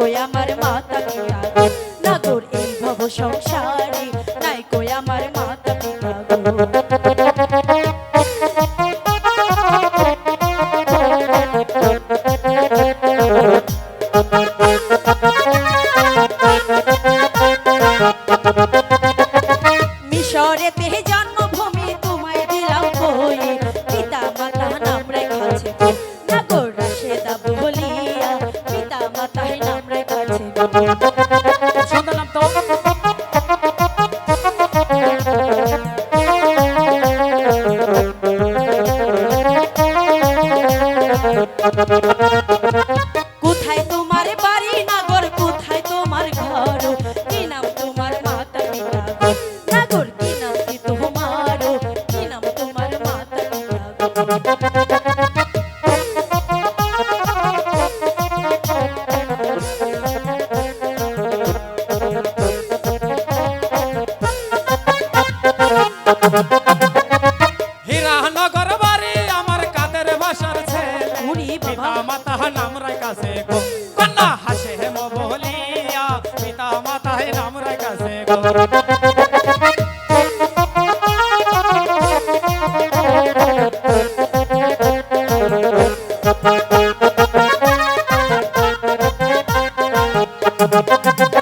কই আমার মাতা পিতা গো? নাগর এই ভব সংসারে নাই কই আমার মাতা পিতা গো। মিশরেতে জন্মভূমি নাম রেখাছে তো কোথায় তোমার বাড়ি নাগর? কোথায় তোমার ঘর? কি নাম তোমার মাতা পিতা? নাগর কি নাম কি তোমার? কি নাম তোমার মাতা পিতা? হীরানগর বাড়ি আমার কাদের ভাষার ছেলে। পিতা মাতা নাম রাখাছে গো। কন্যা হাসে হেম বলিয়া পিতা মাতা নাম রাখাছে গো। তুমি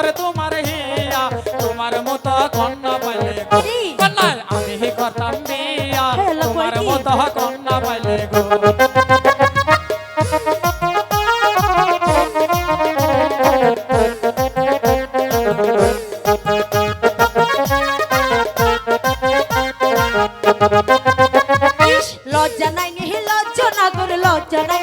কন্যা সুন্দর তোমার হিয়া তোমার মতো কন্যা পাইলে গো জি। কন্যা আমি করতাম বিয়া হ্যালো, তোমার কই কি? মতো কন্যা পাইলে গো ইস, লজ্জা নাই নিহি লজ্জা নাগর লজ্জা নাই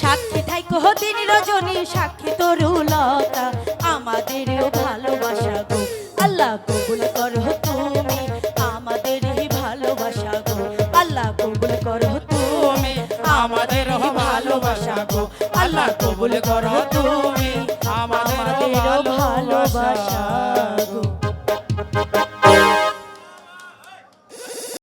সাক্ষী থাই দিন রজনী সাক্ষী তরুলতা। আমাদেরও ভালোবাসা গো। আল্লাহ কবুল করো তুমি আমাদের ভালোবাসা গো। আল্লাহ কবুল করো তুমি আমাদের ভালোবাসা গো। আল্লাহ কবুল করো তুমি আমাদের ভালোবাসা।